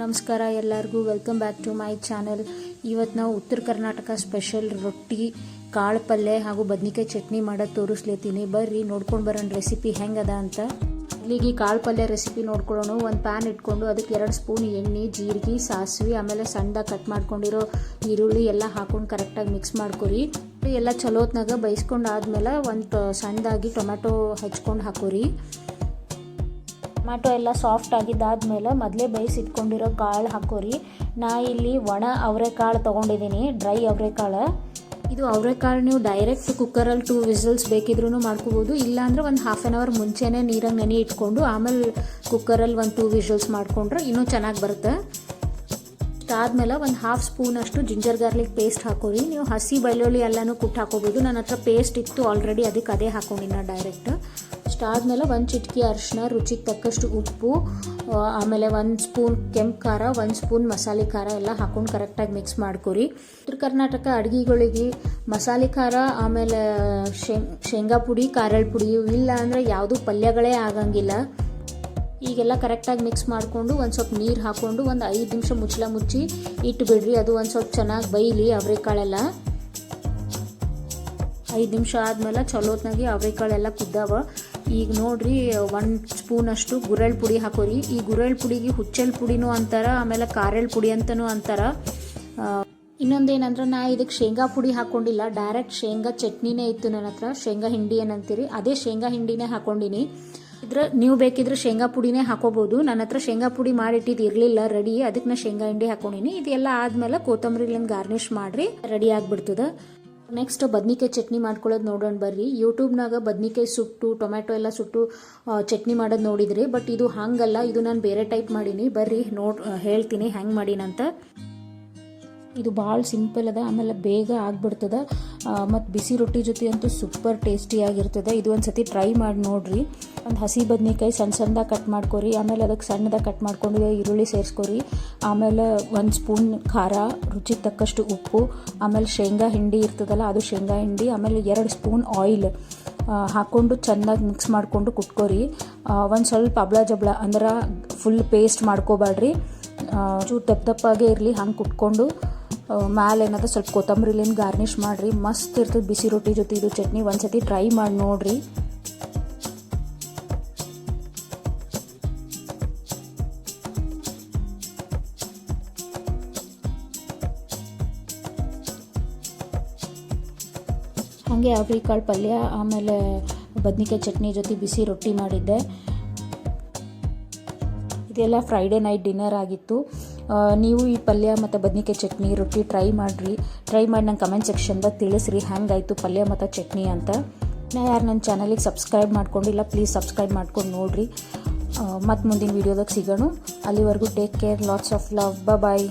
ನಮಸ್ಕಾರ ಎಲ್ಲರಿಗೂ. Welcome back to my channel ಇವತ್ತು ನಾವು ಉತ್ತರ ಕರ್ನಾಟಕ ಸ್ಪೆಷಲ್ ರೊಟ್ಟಿ ಕಾಳು ಪಲ್ಯ ಹಾಗೂ ಬದ್ನಿಕಾಯಿ ಚಟ್ನಿ ಮಾಡೋದು ತೋರಿಸ್ಲೇತೀನಿ. ಬರ್ರಿ, ನೋಡ್ಕೊಂಡು ಬರೋಣ ರೆಸಿಪಿ ಹೆಂಗದ ಅಂತ. ಇಲ್ಲಿಗೆ ಕಾಳು ಪಲ್ಯ ರೆಸಿಪಿ ನೋಡ್ಕೊಳ್ಳೋಣ. ಒಂದು ಪ್ಯಾನ್ ಇಟ್ಕೊಂಡು ಅದಕ್ಕೆ ಎರಡು ಸ್ಪೂನ್ ಎಣ್ಣೆ, ಜೀರಿಗೆ, ಸಾಸಿವೆ, ಆಮೇಲೆ ಸಣ್ಣದಾಗಿ ಕಟ್ ಮಾಡ್ಕೊಂಡಿರೋ ಈರುಳ್ಳಿ ಎಲ್ಲ ಹಾಕೊಂಡು ಕರೆಕ್ಟಾಗಿ ಮಿಕ್ಸ್ ಮಾಡ್ಕೊರಿ. ಎಲ್ಲ ಚಲೋತ್ನಾಗ ಬೈಸ್ಕೊಂಡು ಆದಮೇಲೆ ಒಂದು ಸಣ್ಣದಾಗಿ ಟೊಮೆಟೊ ಹೆಚ್ಕೊಂಡು ಹಾಕೋರಿ. ಟೊಮ್ಯಾಟೊ ಎಲ್ಲ ಸಾಫ್ಟ್ ಆಗಿದ್ದಾದ್ಮೇಲೆ ಮೊದಲೇ ಬೇಯಿಸಿ ಇಟ್ಕೊಂಡಿರೋ ಕಾಳು ಹಾಕೋರಿ. ನಾ ಇಲ್ಲಿ ಒಣ ಅವರೆಕಾಳು ತೊಗೊಂಡಿದ್ದೀನಿ ಡ್ರೈ ಅವರೆಕಾಳು. ಇದು ಅವರೆಕಾಳು ನೀವು ಡೈರೆಕ್ಟ್ ಕುಕ್ಕರಲ್ಲಿ ಟೂ ವಿಸಲ್ಸ್ ಬೇಕಿದ್ರೂ ಮಾಡ್ಕೋಬೋದು. ಇಲ್ಲಾಂದ್ರೆ ಒಂದು ಹಾಫ್ ಆನ್ ಅವರ್ ಮುಂಚೆನೇ ನೀರಾಗ ನೆನೆ ಇಟ್ಕೊಂಡು ಆಮೇಲೆ ಕುಕ್ಕರಲ್ಲಿ ಒಂದು ಟೂ ವಿಸಲ್ಸ್ ಮಾಡಿಕೊಂಡ್ರೆ ಇನ್ನೂ ಚೆನ್ನಾಗಿ ಬರುತ್ತೆ. ಅದಾದ್ಮೇಲೆ ಒಂದು ಹಾಫ್ ಸ್ಪೂನ್ ಅಷ್ಟು ಜಿಂಜರ್ ಗಾರ್ಲಿಕ್ ಪೇಸ್ಟ್ ಹಾಕೋರಿ. ನೀವು ಹಸಿ ಬೆಳ್ಳುಳ್ಳಿ ಎಲ್ಲನೂ ಕುಟ್ಟು ಹಾಕೋಬೋದು. ನನ್ನ ಹತ್ರ ಪೇಸ್ಟ್ ಇತ್ತು ಆಲ್ರೆಡಿ ಅದಕ್ಕೆ ಅದೇ ಹಾಕೊಂಡಿನ ಡೈರೆಕ್ಟ್ ಅಷ್ಟಾದ್ಮೇಲೆ ಒಂದು ಚಿಟಕಿ ಅರಿಶಿನ, ರುಚಿಗೆ ತಕ್ಕಷ್ಟು ಉಪ್ಪು ಆಮೇಲೆ ಒಂದು ಸ್ಪೂನ್ ಕೆಂಪು ಖಾರ, ಒಂದು ಸ್ಪೂನ್ ಮಸಾಲೆ ಖಾರ ಎಲ್ಲ ಹಾಕೊಂಡು ಕರೆಕ್ಟಾಗಿ ಮಿಕ್ಸ್ ಮಾಡ್ಕೊರಿ. ಉತ್ತರ ಕರ್ನಾಟಕ ಅಡುಗೆಗಳಿಗೆ ಮಸಾಲೆ ಖಾರ, ಆಮೇಲೆ ಶೇಂಗ್ ಪುಡಿ ಕಾರಳ್ ಪುಡಿ ಇಲ್ಲ ಅಂದರೆ ಯಾವುದೂ ಪಲ್ಯಗಳೇ ಆಗಂಗಿಲ್ಲ. ಈಗೆಲ್ಲ ಕರೆಕ್ಟಾಗಿ ಮಿಕ್ಸ್ ಮಾಡಿಕೊಂಡು ಒಂದು ಸ್ವಲ್ಪ ನೀರು ಹಾಕ್ಕೊಂಡು ಒಂದು ಐದು ನಿಮಿಷ ಮುಚ್ಚಲ ಮುಚ್ಚಿ ಇಟ್ಟು ಬಿಡ್ರಿ ಅದು ಒಂದು ಸ್ವಲ್ಪ ಚೆನ್ನಾಗಿ ಬೈಲಿ ಅವರೆಕಾಳೆಲ್ಲ. ಐದು ನಿಮಿಷ ಆದಮೇಲೆ ಚಲೋತ್ನಾಗಿ ಅವರೆಕಾಳೆಲ್ಲ ಕುದ್ದಾವ. ಈಗ ನೋಡ್ರಿ, ಒಂದು ಸ್ಪೂನ್ ಅಷ್ಟು ಗುರೆಳ್ ಪುಡಿ ಹಾಕೋರಿ. ಈ ಗುರೆಳ್ ಪುಡಿಗೆ ಹುಚ್ಚಲ್ ಪುಡಿನೂ ಅಂತಾರ, ಆಮೇಲೆ ಕಾರೆಳ್ ಪುಡಿ ಅಂತನೂ ಅಂತಾರ. ಇನ್ನೊಂದೇನಂದ್ರೆ ನಾ ಇದಕ್ಕೆ ಶೇಂಗಾ ಪುಡಿ ಹಾಕೊಂಡಿಲ್ಲ. ಡೈರೆಕ್ಟ್ ಶೇಂಗಾ ಚಟ್ನಿನೇ ಇತ್ತು ನನ್ನ ಹತ್ರ. ಶೇಂಗಾ ಹಿಂಡಿ ಏನಂತೀರಿ, ಅದೇ ಶೇಂಗಾ ಹಿಂಡಿನೇ ಹಾಕೊಂಡಿನಿ. ಇದ್ರ ನೀವು ಬೇಕಿದ್ರೆ ಶೇಂಗಾ ಪುಡಿನೇ ಹಾಕೋಬಹುದು ನನ್ನ ಹತ್ರ ಶೇಂಗಾ ಪುಡಿ ಮಾಡಿಟ್ಟಿದ್ದು ಇರಲಿಲ್ಲ, ರೆಡಿ. ಅದಕ್ಕೆ ನಾ ಶೇಂಗಾ ಹಿಂಡಿ ಹಾಕೊಂಡಿನಿ. ಇದೆಲ್ಲ ಆದ್ಮೇಲೆ ಕೊತ್ತಂಬರಿಲಿಂದ ಗಾರ್ನಿಶ್ ಮಾಡ್ರಿ, ರೆಡಿ ಆಗ್ಬಿಡ್ತದ. ನೆಕ್ಸ್ಟ್ ಬದ್ನಿಕಾಯಿ ಚಟ್ನಿ ಮಾಡ್ಕೊಳ್ಳೋದು ನೋಡೋಣ ಬರ್ರಿ. ಯೂಟ್ಯೂಬ್ನಾಗ ಬದ್ನಿಕಾಯಿ ಸುಟ್ಟು, ಟೊಮ್ಯಾಟೊ ಎಲ್ಲ ಸುಟ್ಟು ಚಟ್ನಿ ಮಾಡೋದು ನೋಡಿದ್ರಿ, ಬಟ್ ಇದು ಹಂಗಲ್ಲ. ಇದು ನಾನು ಬೇರೆ ಟೈಪ್ ಮಾಡೀನಿ. ಬರ್ರಿ, ನೋಡಿ ಹೇಳ್ತೀನಿ. ಹೆಂಗೆ ಮಾಡೀನಂತ. ಇದು ಭಾಳ ಸಿಂಪಲ್ ಅದ, ಆಮೇಲೆ ಬೇಗ ಆಗ್ಬಿಡ್ತದ. ಮತ್ತು ಬಿಸಿ ರೊಟ್ಟಿ ಜೊತೆ ಅಂತೂ ಸೂಪರ್ ಟೇಸ್ಟಿಯಾಗಿರ್ತದೆ ಇದು ಒಂದು ಸತಿ ಟ್ರೈ ಮಾಡಿ ನೋಡ್ರಿ. ಒಂದು ಹಸಿ ಬದ್ನಿಕಾಯಿ ಸಣ್ಣ ಸಣ್ಣದಾಗ ಕಟ್ ಮಾಡ್ಕೊರಿ, ಆಮೇಲೆ ಅದಕ್ಕೆ ಸಣ್ಣದಾಗ ಕಟ್ ಮಾಡ್ಕೊಂಡು ಈರುಳ್ಳಿ ಸೇರಿಸ್ಕೊರಿ. ಆಮೇಲೆ ಒಂದು ಸ್ಪೂನ್ ಖಾರ, ರುಚಿಗೆ ತಕ್ಕಷ್ಟು ಉಪ್ಪು, ಆಮೇಲೆ ಶೇಂಗಾ ಹಿಂಡಿ ಇರ್ತದಲ್ಲ, ಅದು ಶೇಂಗಾ ಹಿಂಡಿ, ಆಮೇಲೆ ಎರಡು ಸ್ಪೂನ್ ಆಯಿಲ್ ಹಾಕ್ಕೊಂಡು ಚೆನ್ನಾಗಿ ಮಿಕ್ಸ್ ಮಾಡಿಕೊಂಡು ಕುಟ್ಕೋರಿ. ಒಂದು ಸ್ವಲ್ಪ ಅಬ್ಳ ಜಬ್ಳ ಅಂದ್ರೆ ಫುಲ್ ಪೇಸ್ಟ್ ಮಾಡ್ಕೋಬೇಡ್ರಿ ಚೂರು ದಪ್ಪ ದಪ್ಪಾಗೆ ಇರಲಿ, ಹಂಗೆ ಕುಟ್ಕೊಂಡು ಮ್ಯಾಲೆ ಏನಾದ್ರು ಸ್ವಲ್ಪ ಕೊತ್ತಂಬರಿಲಿಂದ ಗಾರ್ನಿಷ್ ಮಾಡಿರಿ. ಮಸ್ತ್ ಇರ್ತದೆ ಬಿಸಿ ರೊಟ್ಟಿ ಜೊತೆ ಇದು ಚಟ್ನಿ. ಒಂದ್ಸತಿ ಟ್ರೈ ಮಾಡಿ ನೋಡಿರಿ. ಹಾಗೆ ಅವ್ರಿಕಾಳು ಪಲ್ಯ, ಆಮೇಲೆ ಬದ್ನಿಕಾಯಿ ಚಟ್ನಿ ಜೊತೆ ಬಿಸಿ ರೊಟ್ಟಿ ಮಾಡಿದ್ದೆ. ಇದೆಲ್ಲ ಫ್ರೈಡೇ ನೈಟ್ ಡಿನ್ನರ್ ಆಗಿತ್ತು. ನೀವು ಈ ಪಲ್ಯ ಮತ್ತು ಬದ್ನಿಕಾಯಿ ಚಟ್ನಿ ರೊಟ್ಟಿ ಟ್ರೈ ಮಾಡಿರಿ. ಟ್ರೈ ಮಾಡಿ ನಂಗೆ ಕಮೆಂಟ್ ಸೆಕ್ಷನ್ದಾಗ ತಿಳಿಸ್ರಿ. ಹ್ಯಾಂಗಾಯಿತು ಪಲ್ಯ ಮತ್ತು ಚಟ್ನಿ ಅಂತ. ನಾ ಯಾರು ನನ್ನ ಚಾನಲಿಗೆ ಸಬ್ಸ್ಕ್ರೈಬ್ ಮಾಡ್ಕೊಂಡಿಲ್ಲ ಪ್ಲೀಸ್ ಸಬ್ಸ್ಕ್ರೈಬ್ ಮಾಡ್ಕೊಂಡು ನೋಡಿರಿ. ಮತ್ತು ಮುಂದಿನ ವೀಡಿಯೋದಾಗ ಸಿಗೋಣ. ಅಲ್ಲಿವರೆಗೂ take care lots of love bye